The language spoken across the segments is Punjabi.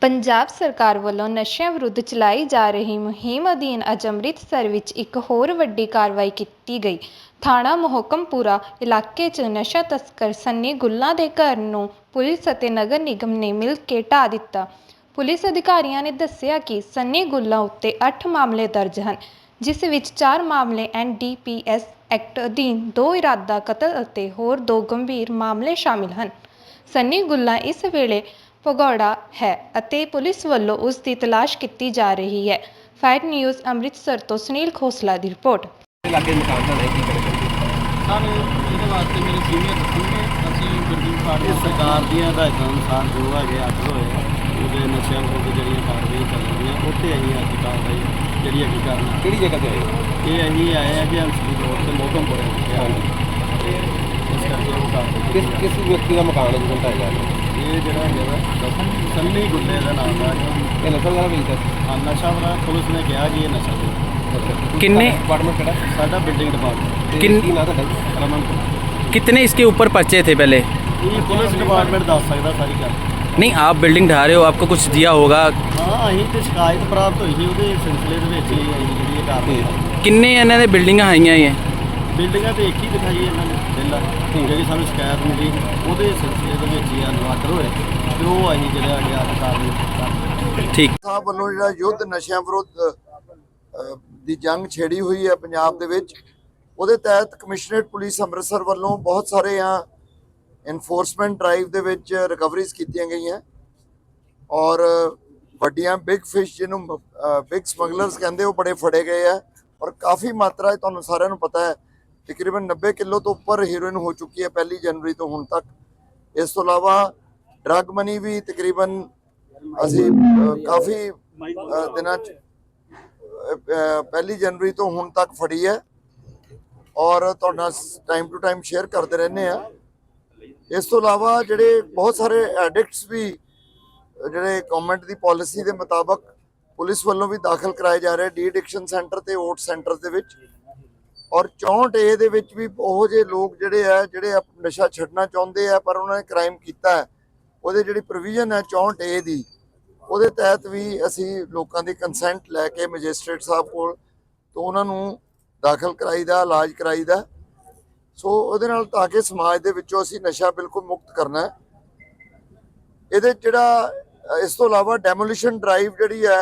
ਪੰਜਾਬ ਸਰਕਾਰ ਵੱਲੋਂ ਨਸ਼ਿਆਂ ਵਿਰੁੱਧ ਚਲਾਈ ਜਾ ਰਹੀ ਮੁਹਿੰਮ ਅਧੀਨ ਅੱਜ ਅੰਮ੍ਰਿਤਸਰ ਵਿੱਚ ਇੱਕ ਹੋਰ ਵੱਡੀ ਕਾਰਵਾਈ ਕੀਤੀ ਗਈ। ਥਾਣਾ ਮੋਹਕਮਪੁਰਾ ਇਲਾਕੇ 'ਚ ਨਸ਼ਾ ਤਸਕਰ ਸੰਨੀ ਗੁੱਲਾ ਦੇ ਘਰ ਨੂੰ ਪੁਲਿਸ ਅਤੇ ਨਗਰ ਨਿਗਮ ਨੇ ਮਿਲ ਕੇ ਢਾ ਦਿੱਤਾ। ਪੁਲਿਸ ਅਧਿਕਾਰੀਆਂ ਨੇ ਦੱਸਿਆ ਕਿ ਸੰਨੀ ਗੁੱਲਾ ਉੱਤੇ 8 ਮਾਮਲੇ ਦਰਜ ਹਨ, ਜਿਸ ਵਿੱਚ 4 ਮਾਮਲੇ ਐਨਡੀਪੀਐਸ ਐਕਟ ਅਧੀਨ ਦੋ ਇਰਾਦਾ ਕਤਲ ਅਤੇ ਹੋਰ ਦੋ ਗੰਭੀਰ ਮਾਮਲੇ ਸ਼ਾਮਿਲ ਹਨ। ਸੰਨੀ ਗੁੱਲਾ ਇਸ ਵੇਲੇ ਭਗੌੜਾ ਹੈ ਅਤੇ ਪੁਲਿਸ ਵੱਲੋਂ ਉਸ ਦੀ ਤਲਾਸ਼ ਕੀਤੀ ਜਾ ਰਹੀ ਹੈ। ਫਾਇਰ ਨਿਊਜ਼ ਅੰਮ੍ਰਿਤਸਰ ਤੋਂ ਸੁਨੀਲ ਖੋਸਲਾ ਦੀ ਰਿਪੋਰਟ। ਲਾਗੇ ਮਕਾਨ ਦਾ ਕੀ ਕਰੇਗਾ ਸਰ ਵਾਸਤੇ ਮੇਰੇ ਸੀਨੀਅਰ ਅਸੀਂ ਗੁਰਦੀਪ ਸਰਕਾਰ ਦੀਆਂ ਹਦਾਇਤਾਂ ਅਨੁਸਾਰ ਜੋ ਹੈਗੇ ਅੱਡ ਹੋਏ ਆ, ਉਹਦੇ ਨਸ਼ਿਆਂ ਕਾਰਵਾਈ ਚੱਲਦੀਆਂ ਉੱਥੇ ਅਸੀਂ ਅੱਜ ਕਾਰਵਾਈ ਜਿਹੜੀ ਹੈਗੀ ਕਰਨਾ। ਕਿਹੜੀ ਜਗ੍ਹਾ ਤੇ ਆਏ ਇਹ ਆਏ ਆ ਇਸ ਕਰਕੇ ਕਿਸ ਵਿਅਕਤੀ ਦਾ ਮਕਾਨ ਹੈ ਜਿਹਨੂੰ ਇਹ ਜਿਹੜਾ ਹੈਗਾ ਵਾ, ਦਸਨ- ਇਹ ਨਸ਼ਾ ਵੇਚਦਾ ਸੀ ਨਸ਼ਾ ਵਾਲਾ ਪੁਲਿਸ ਨੇ ਕਿਹਾ ਜੀ ਇਹ ਨਸ਼ਾ। ਜੀ। ਕਿੰਨੇ- ਡਿਪਾਰਟਮੈਂਟ ਕਿਹੜਾ? ਸਾਡਾ ਬਿਲਡਿੰਗ ਡਿਪਾਰਟਮੈਂਟ ਤੇ ਕਿੰਨ- ਕੀ ਨਾਂ ਤੁਹਾਡਾ ਰਮਨ ਕੁਮਾਰ। कितने इसके ऊपर पर्चे थे पहले ਇਹ ਪੁਲਿਸ ਡਿਪਾਰਟਮੈਂਟ ਦੱਸ ਸਕਦਾ ਸਾਰੀ ਗੱਲ नहीं आप बिल्डिंग ढा रहे हो आपको कुछ दिया होगा ਹਾਂ ਅਸੀਂ ਤੇ ਸ਼ਿਕਾਇਤ ਪ੍ਰਾਪਤ ਹੋਈ ਸੀ ਉਹਦੇ ਸਿਲਸਿਲੇ ਦੇ ਵਿੱਚ ਹੀ ਅਸੀਂ ਜਿਹੜੀ ਇਹ ਕਾਰਵਾਈ ਕੀਤੀ। किन्ने ਇਹਨਾਂ ਦੇ ਬਿਲਡਿੰਗਾਂ ਆਈਆਂ ਇਹ ਬਿਲਡਿੰਗਾਂ ਤੇ ਇੱਕ ਹੀ ਦਿਖਾਈ ਇਹਨਾਂ ਨੇ ਪਹਿਲਾਂ ਜਿਹੜੀ ਸਾਨੂੰ ਸ਼ਿਕਾਇਤ ਮਿਲੀ ਉਹਦੇ ਸਿਲਸਿਲੇ ਦੇ ਵਿੱਚ ਹੀ ਅਨਵਾਦਰ ਹੋਏ ਤੇ ਉਹ ਅਸੀਂ ਜਿਹੜਾ ਹੈਗਾ ਅੱਜ ਕਾਰਵਾਈ ਕਰ ਠੀਕ ਸਾਹਿਬ ਵੱਲੋਂ ਜਿਹੜਾ ਯੁੱਧ ਨਸ਼ਿਆਂ ਵਿਰੁੱਧ ਅ, ਦੀ ਜੰਗ ਛੇੜੀ ਹੋਈ ਹੈ ਪੰਜਾਬ ਦੇ ਵਿੱਚ ਉਹਦੇ ਤਹਿਤ ਕਮਿਸ਼ਨਰੇਟ ਪੁਲਿਸ ਅੰਮ੍ਰਿਤਸਰ ਵੱਲੋਂ ਬਹੁਤ ਸਾਰੇ ਆ ਇਨਫੋਰਸਮੈਂਟ ਡਰਾਈਵ ਦੇ ਵਿੱਚ ਰਿਕਵਰੀਜ਼ ਕੀਤੀਆਂ ਗਈਆਂ। ਔਰ ਵੱਡੀਆਂ ਬਿਗ ਫਿਸ਼ ਜਿਹਨੂੰ ਬਿਗ ਸਮਗਲਰਸ ਕਹਿੰਦੇ ਉਹ ਬੜੇ ਫੜੇ ਗਏ ਆ। ਔਰ ਕਾਫੀ ਮਾਤਰਾ 'ਚ ਤੁਹਾਨੂੰ ਸਾਰਿਆਂ ਨੂੰ ਪਤਾ ਹੈ, ਤਕਰੀਬਨ 90 ਕਿਲੋ ਤੋਂ ਉੱਪਰ ਹੀਰੋਇਨ ਹੋ ਚੁੱਕੀ ਹੈ ਪਹਿਲੀ ਜਨਵਰੀ ਤੋਂ ਹੁਣ ਤੱਕ। ਇਸ ਤੋਂ ਇਲਾਵਾ ਡਰੱਗ ਮਨੀ ਵੀ ਤਕਰੀਬਨ ਅਸੀਂ ਕਾਫੀ ਦਿਨਾਂ ਚ ਪਹਿਲੀ ਜਨਵਰੀ ਤੋਂ ਹੁਣ ਤੱਕ ਫੜੀ ਹੈ। ਔਰ ਤੁਹਾਡਾ ਟਾਈਮ ਟੂ ਟਾਈਮ ਸ਼ੇਅਰ ਕਰਦੇ ਰਹਿੰਦੇ ਆ। ਇਸ ਤੋਂ ਇਲਾਵਾ ਜਿਹੜੇ ਬਹੁਤ ਸਾਰੇ ਐਡਿਕਟਸ ਵੀ, ਜਿਹੜੇ ਗਵਰਨਮੈਂਟ ਦੀ ਪਾਲਿਸੀ ਦੇ ਮੁਤਾਬਕ ਪੁਲਿਸ ਵੱਲੋਂ ਵੀ ਦਾਖਲ ਕਰਾਏ ਜਾ ਰਹੇ ਡੀ ਐਡਿਕਸ਼ਨ ਸੈਂਟਰ ਤੇ ਓਟ ਸੈਂਟਰ ਦੇ ਵਿੱਚ। ਔਰ 64 ਏ ਦੇ ਵਿੱਚ ਵੀ ਉਹ ਜਿਹੇ ਲੋਕ ਜਿਹੜੇ ਆ, ਜਿਹੜੇ ਨਸ਼ਾ ਛੱਡਣਾ ਚਾਹੁੰਦੇ ਆ, ਪਰ ਉਹਨਾਂ ਨੇ ਕ੍ਰਾਈਮ ਕੀਤਾ ਉਹਦੇ ਜਿਹੜੀ ਪ੍ਰੋਵੀਜ਼ਨ ਹੈ 64 ਏ ਦੀ, ਉਹਦੇ ਤਹਿਤ ਵੀ ਅਸੀਂ ਲੋਕਾਂ ਦੀ ਕੰਸੈਂਟ ਲੈ ਕੇ ਮੈਜਿਸਟ੍ਰੇਟ ਸਾਹਿਬ ਕੋਲ ਤੋਂ ਉਹਨਾਂ ਨੂੰ ਦਾਖਲ ਕਰਾਈਦਾ, ਇਲਾਜ ਕਰਾਈਦਾ। ਸੋ ਉਹਦੇ ਨਾਲ ਤਾਂ ਕਿ ਸਮਾਜ ਦੇ ਵਿੱਚੋਂ ਅਸੀਂ ਨਸ਼ਾ ਬਿਲਕੁਲ ਮੁਕਤ ਕਰਨਾ ਹੈ। ਇਹਦੇ ਜਿਹੜਾ, ਇਸ ਤੋਂ ਇਲਾਵਾ ਡੈਮੋਲੀਸ਼ਨ ਡਰਾਈਵ ਜਿਹੜੀ ਹੈ,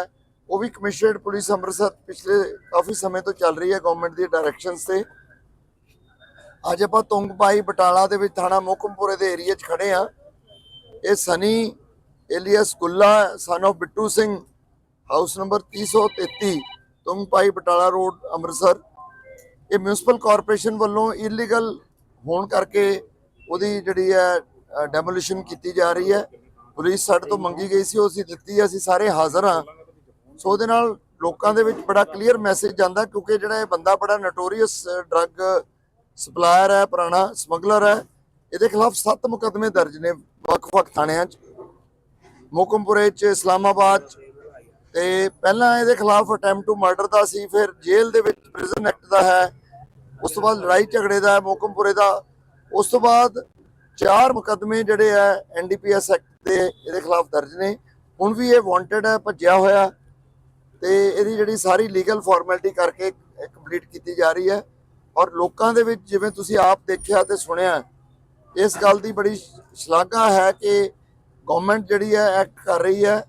ਉਹ ਵੀ ਕਮਿਸ਼ਨਰਡ ਪੁਲਿਸ ਅੰਮ੍ਰਿਤਸਰ ਪਿਛਲੇ ਕਾਫੀ ਸਮੇਂ ਤੋਂ ਚੱਲ ਰਹੀ ਹੈ ਗਵਰਨਮੈਂਟ ਦੀ ਡਾਇਰੈਕਸ਼ਨਸ ਤੇ। ਅੱਜ ਆਪਾਂ ਤੁੰਗਪਾਈ ਬਟਾਲਾ ਦੇ ਵਿੱਚ ਥਾਣਾ ਮੋਕਮਪੁਰੇ ਦੇ ਏਰੀਆ 'ਚ ਖੜੇ ਆ ਇਹ Sunny alias Gulla son of Bittu Singh house number 333 Tungpai Batala road Amritsar. ਇਹ ਮਿਊਨਿਸਪਲ ਕਾਰਪੋਰੇਸ਼ਨ ਵੱਲੋਂ ਇਲੀਗਲ ਹੋਣ ਕਰਕੇ ਉਹਦੀ ਜਿਹੜੀ ਹੈ ਡੈਮੋਲੀਸ਼ਨ ਕੀਤੀ ਜਾ ਰਹੀ ਹੈ। ਪੁਲਿਸ ਸਾਡੇ ਤੋਂ ਮੰਗੀ ਗਈ ਸੀ ਉਹ ਅਸੀਂ ਦਿੱਤੀ ਹੈ, ਅਸੀਂ ਸਾਰੇ ਹਾਜ਼ਰ ਹਾਂ। ਸੋ ਉਹਦੇ ਨਾਲ ਲੋਕਾਂ ਦੇ ਵਿੱਚ ਬੜਾ ਕਲੀਅਰ ਮੈਸੇਜ ਜਾਂਦਾ ਕਿਉਂਕਿ ਜਿਹੜਾ ਇਹ ਬੰਦਾ ਬੜਾ ਨਟੋਰੀਅਸ ਡਰੱਗ ਸਪਲਾਇਰ ਹੈ ਪੁਰਾਣਾ ਸਮਗਲਰ ਹੈ ਇਹਦੇ ਖਿਲਾਫ 7 ਮੁਕੱਦਮੇ ਦਰਜ ਨੇ ਵੱਖ-ਵੱਖ ਥਾਣਿਆਂ 'ਚ। ਮੁਕਮਪੁਰੇ 'ਚ ਇਸਲਾਮਾਬਾਦ 'ਚ। ਤੇ ਪਹਿਲਾਂ ਇਹਦੇ ਖਿਲਾਫ ਅਟੈਂਪਟ ਟੂ ਮਰਡਰ ਦਾ ਸੀ ਫਿਰ ਜੇਲ੍ਹ ਦੇ ਵਿੱਚ ਪ੍ਰਿਜ਼ਨ ਐਕਟ ਦਾ ਹੈ। ਉਸ ਤੋਂ ਬਾਅਦ ਲੜਾਈ ਝਗੜੇ ਦਾ ਮੋਕਮਪੁਰੇ ਦਾ ਉਸ ਤੋਂ ਬਾਅਦ ਚਾਰ ਮੁਕੱਦਮੇ ਜਿਹੜੇ ਆ ਐਨਡੀਪੀਐਸ ਐਕਟ ਦੇ ਇਹਦੇ ਖਿਲਾਫ ਦਰਜ ਨੇ। ਹੁਣ ਵੀ ਇਹ ਵਾਂਟਡ ਹੈ ਭੱਜਿਆ ਹੋਇਆ ਤੇ ਇਹਦੀ ਜਿਹੜੀ ਸਾਰੀ ਲੀਗਲ ਫਾਰਮੈਲਿਟੀ ਕਰਕੇ ਕੰਪਲੀਟ ਕੀਤੀ ਜਾ ਰਹੀ ਹੈ। ਔਰ ਲੋਕਾਂ ਦੇ ਵਿੱਚ ਜਿਵੇਂ ਤੁਸੀਂ ਆਪ ਦੇਖਿਆ ਤੇ ਸੁਣਿਆ ਇਸ ਗੱਲ ਦੀ ਬੜੀ ਸ਼ਲਾਘਾ ਹੈ ਕਿ ਗਵਰਨਮੈਂਟ ਜਿਹੜੀ ਹੈ ਐਕਟ ਕਰ ਰਹੀ ਹੈ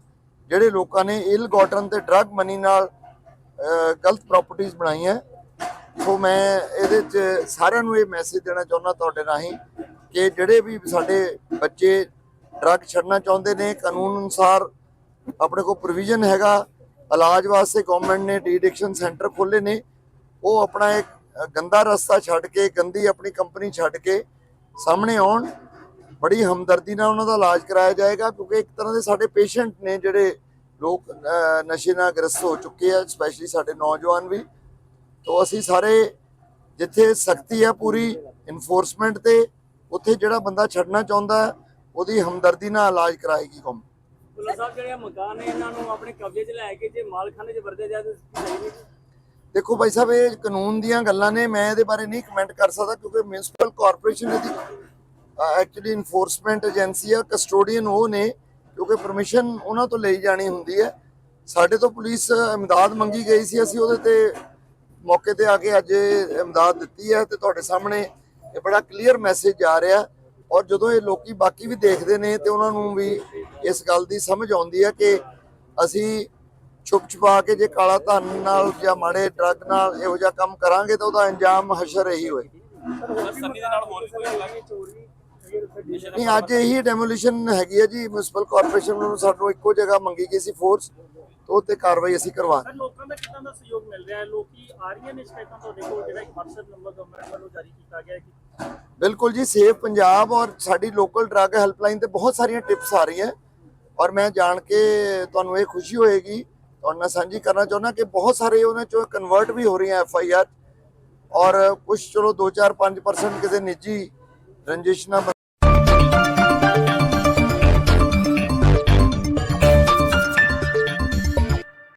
ਜਿਹੜੇ ਲੋਕਾਂ ਨੇ ਇਲ ਗਾਟਨ ਤੇ ਡਰੱਗ ਮਨੀ ਨਾਲ ਅਹ, ਗਲਤ ਪ੍ਰਾਪਰਟੀਆਂ ਬਣਾਈਆਂ। ਸੋ ਮੈਂ ਇਹਦੇ ਚ ਸਾਰਿਆਂ ਨੂੰ ਇਹ ਮੈਸੇਜ ਦੇਣਾ ਚਾਹੁੰਦਾ ਤੁਹਾਡੇ ਰਾਹੀਂ ਕਿ ਜਿਹੜੇ ਵੀ ਸਾਡੇ ਬੱਚੇ ਡਰੱਗ ਛੱਡਣਾ ਚਾਹੁੰਦੇ ਨੇ, ਕਾਨੂੰਨ ਅਨੁਸਾਰ ਆਪਣੇ ਕੋਲ ਪ੍ਰੋਵੀਜ਼ਨ ਹੈਗਾ, ਇਲਾਜ ਵਾਸਤੇ ਗਵਰਨਮੈਂਟ ਨੇ ਡੀ ਸੈਂਟਰ ਖੋਲੇ ਨੇ, ਉਹ ਆਪਣਾ ਇੱਕ ਗੰਦਾ ਰਸਤਾ ਛੱਡ ਕੇ, ਗੰਦੀ ਆਪਣੀ ਕੰਪਨੀ ਛੱਡ ਕੇ ਸਾਹਮਣੇ ਆਉਣ, ਬੜੀ ਹਮਦਰਦੀ ਨਾਲ ਉਹਨਾਂ ਦਾ ਇਲਾਜ ਕਰਾਇਆ ਜਾਏਗਾ, ਕਿਉਂਕਿ ਇੱਕ ਤਰ੍ਹਾਂ ਦੇ ਸਾਡੇ ਪੇਸ਼ੈਂਟ ਨੇ ਜਿਹੜੇ ਲੋਕ ਨਸ਼ੇ ਨਾਲ ਗ੍ਰਸਤ ਹੋ ਚੁੱਕੇ ਆ ਸਪੈਸ਼ਲੀ ਸਾਡੇ ਨੌਜਵਾਨ ਵੀ। ਤੋਂ ਅਸੀਂ ਸਾਰੇ ਜਿੱਥੇ ਸਖਤੀ ਹੈ ਪੂਰੀ ਇਨਫੋਰਸਮੈਂਟ ਤੇ ਉੱਥੇ ਜਿਹੜਾ ਬੰਦਾ ਛੱਡਣਾ ਚਾਹੁੰਦਾ ਉਹਦੀ ਹਮਦਰਦੀ ਨਾਲ ਇਲਾਜ ਕਰਾਏਗੀ ਕੌਮ। ਭੁੱਲਰ ਸਾਹਿਬ ਜਿਹੜੇ ਮਕਾਨ ਨੇ ਇਹਨਾਂ ਨੂੰ ਆਪਣੇ ਕਬਜ਼ੇ 'ਚ ਲੈ ਕੇ ਜੇ ਮਾਲਖਾਨੇ 'ਚ ਵਰਤੇ ਜਾਏ ਤਾਂ ਸਹੀ ਨਹੀਂ ਦੇਖੋ ਭਾਈ ਸਾਹਿਬ ਇਹ ਕਾਨੂੰਨ ਦੀਆਂ ਗੱਲਾਂ ਨੇ ਮੈਂ ਇਹਦੇ ਬਾਰੇ ਨਹੀਂ ਕਮੈਂਟ ਕਰ ਸਕਦਾ ਕਿਉਂਕਿ ਮਿਊਨਿਸਪਲ ਕਾਰਪੋਰੇਸ਼ਨ ਇਹਦੀ ਐਕਚੁਅਲੀ ਇਨਫੋਰਸਮੈਂਟ ਏਜੰਸੀ ਆ ਕਸਟੋਡੀਅਨ ਉਹ ਨੇ ਕਿਉਂਕਿ ਪਰਮਿਸ਼ਨ ਉਹਨਾਂ ਤੋਂ ਲਈ ਜਾਣੀ ਹੁੰਦੀ ਹੈ। ਸਾਡੇ ਤੋਂ ਪੁਲਿਸ ਇਮਦਾਦ ਮੰਗੀ ਗਈ ਸੀ ਅਸੀਂ ਉਹਦੇ ਤੇ ਮੌਕੇ ਤੇ ਆ ਕੇ ਅੱਜ ਇਮਦਾਦ ਦਿੱਤੀ ਹੈ ਤੇ ਤੁਹਾਡੇ ਸਾਹਮਣੇ ਇਹ ਬੜਾ ਕਲੀਅਰ ਮੈਸੇਜ ਆ ਰਿਹਾ। ਔਰ ਜਦੋਂ ਇਹ ਲੋਕੀ ਬਾਕੀ ਵੀ ਦੇਖਦੇ ਨੇ ਤੇ ਉਹਨਾਂ ਨੂੰ ਵੀ ਇਸ ਗੱਲ ਦੀ ਸਮਝ ਆਉਂਦੀ ਹੈ ਕਿ ਅਸੀਂ ਛੁਪ ਛੁਪਾ ਕੇ ਜੇ ਕਾਲਾ ਧਨ ਨਾਲ ਜਾਂ ਮਾੜੇ ਡਰੱਗ ਨਾਲ ਇਹੋ ਜਿਹਾ ਕੰਮ ਕਰਾਂਗੇ ਤਾਂ ਉਹਦਾ ਅੰਜਾਮ ਹਸ਼ਰ ਇਹੀ ਹੋਏਗੀ ਨਹੀਂ, ਅੱਜ ਇਹੀ ਡੈਮੋਲੀਸ਼ਨ ਹੈਗੀ ਹੈ ਜੀ ਮਿਊਨਿਸਪਲ ਕਾਰਪੋਰੇਸ਼ਨ ਨੂੰ ਸਾਨੂੰ ਇੱਕੋ ਜਗ੍ਹਾ ਮੰਗੀ ਗਈ ਸੀ ਫੋਰਸ ਤੋਂ ਤੇ ਕਾਰਵਾਈ ਅਸੀਂ ਕਰਵਾ ਸਰ ਲੋਕਾਂ ਦਾ ਕਿੰਨਾ ਦਾ ਸਹਿਯੋਗ ਮਿਲ ਰਿਹਾ ਹੈ? ਲੋਕੀ ਆ ਰਹੀਆਂ ਨੇ ਸ਼ਿਕਾਇਤਾਂ ਤੁਹਾਡੇ ਕੋਲ ਜਿਹੜਾ ਇੱਕ WhatsApp ਨੰਬਰ ਗਵਰਨਮੈਂਟ ਵੱਲੋਂ ਜਾਰੀ ਕੀਤਾ ਗਿਆ ਹੈ ਕਿ ਬਿਲਕੁਲ ਜੀ ਸੇਫ ਪੰਜਾਬ ਔਰ ਸਾਡੀ ਲੋਕਲ ਡਰੱਗ ਹੈਲਪਲਾਈਨ ਤੇ ਬਹੁਤ ਸਾਰੀਆਂ ਟਿਪਸ ਆ ਰਹੀਆਂ। ਔਰ ਮੈਂ ਜਾਣ ਕੇ ਤੁਹਾਨੂੰ ਇਹ ਖੁਸ਼ੀ ਹੋਏਗੀ ਤੁਹਾਡੇ ਨਾਲ ਸਾਂਝੀ ਕਰਨਾ ਚਾਹੁੰਦਾ ਕਿ ਬਹੁਤ ਸਾਰੇ ਉਹਨਾਂ ਚੋਂ ਕਨਵਰਟ ਵੀ ਹੋ ਰਹੀਆਂ ਐਫ ਆਈ ਆਰ ਔਰ ਕੁਝ ਚਲੋ 2-4 5% ਕਿਸੇ ਨਿੱਜੀ ਰੰਜਿਸ਼ ਨਾਲ